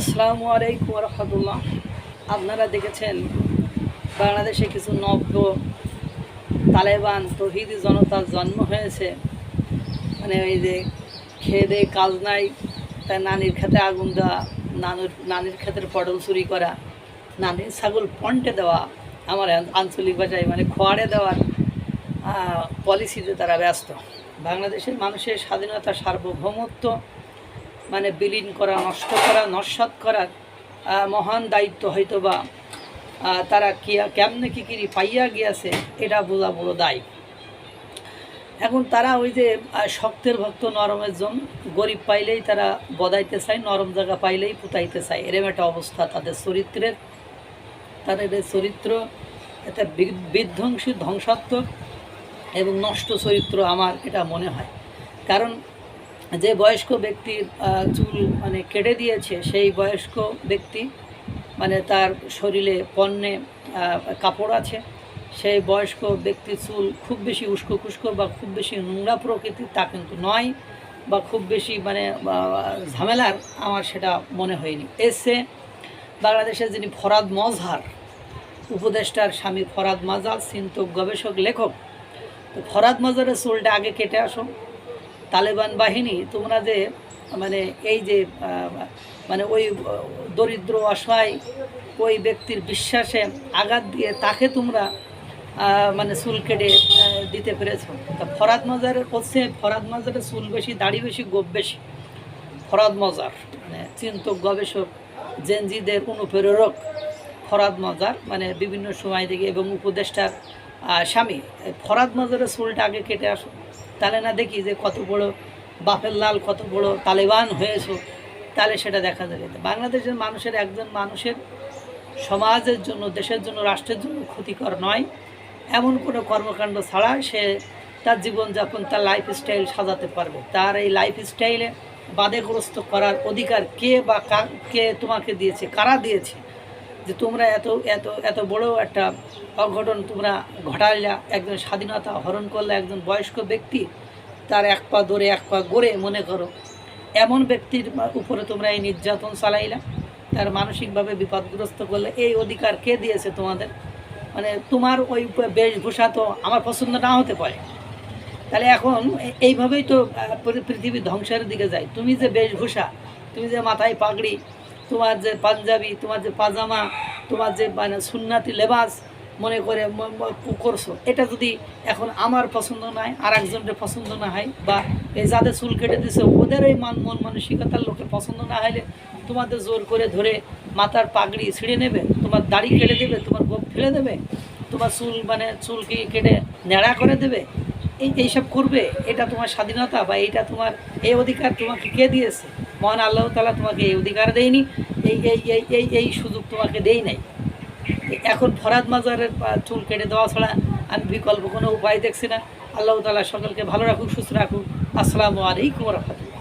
আসসালামু আলাইকুম রহমতুল্লাহ আপনারা দেখেছেন বাংলাদেশে কিছু নব্য তালেবান তহিদি জনতার জন্ম হয়েছে। মানে ওই যে খেয়ে দেয়ে কাজ নাই তাই নানির খেতে আগুন দেওয়া, নানুর, নানির ক্ষেতের পটল চুরি করা, নানির ছাগল পন্টে দেওয়া, আমার আঞ্চলিক ভাষায় মানে খোয়াড়ে দেওয়ার পলিসিতে তারা ব্যস্ত। বাংলাদেশের মানুষের স্বাধীনতা সার্বভৌমত্ব মানে বিলীন করা, নষ্ট করা, নস্বাত করার মহান দায়িত্ব হয়তো বা তারা কি কেমনে কি কিরি পাইয়া গিয়াছে, এটা বোঝা বড় দায়। এখন তারা ওই যে শক্তের ভক্ত নরমের জন গরিব পাইলেই তারা বদাইতে চায়, নরম জায়গা পাইলেই পুতাইতে চায়। এরম একটা অবস্থা তাদের চরিত্রের। তাদের চরিত্র এটা বিধ্বংসী, ধ্বংসাত্মক এবং নষ্ট চরিত্র আমার এটা মনে হয়। কারণ যে বয়স্ক ব্যক্তির চুল মানে কেটে দিয়েছে, সেই বয়স্ক ব্যক্তি মানে তার শরীরে পণ্যে কাপড় আছে, সেই বয়স্ক ব্যক্তির চুল খুব বেশি উস্কো খুস্কো বা খুব বেশি নোংরা প্রকৃতির তা কিন্তু নয় বা খুব বেশি মানে ঝামেলার আমার সেটা মনে হয়নি। এসে বাংলাদেশের যিনি ফরাদ মজহার, উপদেষ্টার স্বামী ফরাদ মাজাল চিন্তক গবেষক, লেখক, তো ফরাদ মাজারের চুলটা আগে কেটে আসো তালেবান বাহিনী তোমরা যে মানে এই যে মানে ওই দরিদ্র, অসহায় ওই ব্যক্তির বিশ্বাসে আঘাত দিয়ে তাকে তোমরা মানে চুল কেটে দিতে পেরেছ। তা ফরাদ মাজারের হচ্ছে, ফরাদ মাজারের চুল বেশি, দাড়ি বেশি, গোপ বেশি। ফরাদ মজার মানে চিন্তক গবেষক, জেনজিদের অনুপ্রেরক ফরাদ মজার মানে বিভিন্ন সময় থেকে এবং উপদেষ্টার স্বামী। ফরাদ মজারের চুলটা আগে কেটে আসো। তাহলে না দেখি যে কত বড় বাপের লাল, কত বড় তালেবান হয়েছো, তাহলে সেটা দেখা যাবে। বাংলাদেশের মানুষের একজন মানুষের সমাজের জন্য, দেশের জন্য, রাষ্ট্রের জন্য ক্ষতিকর নয়। এমন কোনো কর্মকাণ্ড ছাড়া সে তার জীবনযাপন, তার লাইফ স্টাইল সাজাতে পারবে। তার এই লাইফ স্টাইলে বাধাগ্রস্ত করার অধিকার কে বা কে তোমাকে দিয়েছে, কারা দিয়েছে? যে তোমরা এত এত এত বড় একটা অঘটন তোমরা ঘটাইলা, একজন স্বাধীনতা হরণ করলে একজন বয়স্ক ব্যক্তি, তার এক পা ধরে এক পা গড়ে মনে করো, এমন ব্যক্তির উপরে তোমরা এই নির্যাতন চালাইলা, তার মানসিকভাবে বিপদগ্রস্ত করলে, এই অধিকার কে দিয়েছে তোমাদের? মানে তোমার ওই বেশভূষা তো আমার পছন্দ না হতে পারে। তাহলে এখন এইভাবেই তো পৃথিবী ধ্বংসের দিকে যায়। তুমি যে বেশভূষা, তুমি যে মাথায় পাগড়ি তোমার যে পাঞ্জাবি, তোমার যে পাজামা, তোমার যে মানে সুন্নাতি লেবাস মনে করে করছ, এটা যদি এখন আমার পছন্দ নয় আর একজনের পছন্দ না হয়, বা এই যাদের চুল কেটে দিছে ওদের এই মান, মন মানসিকতার লোকের পছন্দ না হলে তোমাদের জোর করে ধরে মাথার পাগড়ি ছিঁড়ে নেবে, তোমার দাড়ি কেটে দেবে, তোমার গোপ ফেলে দেবে, তোমার চুল মানে চুলকে কেটে নেড়া করে দেবে, এই, এইসব করবে, এটা তোমার স্বাধীনতা বা এটা তোমার, এই অধিকার তোমাকে কে দিয়েছে? মহান আল্লাহ তালা তোমাকে এই অধিকার দেয়নি, এই এই এই এই এই সুযোগ তোমাকে দেই নাই। এখন ফরাদ মাজারের চুল কেটে দেওয়া ছাড়া আমি বিকল্প কোনো উপায় দেখছি না। আল্লাহ তালা সকলকে ভালো রাখুক, সুস্থ রাখুক। আসসালামু আলাইকুম রহমতুল্লাহ।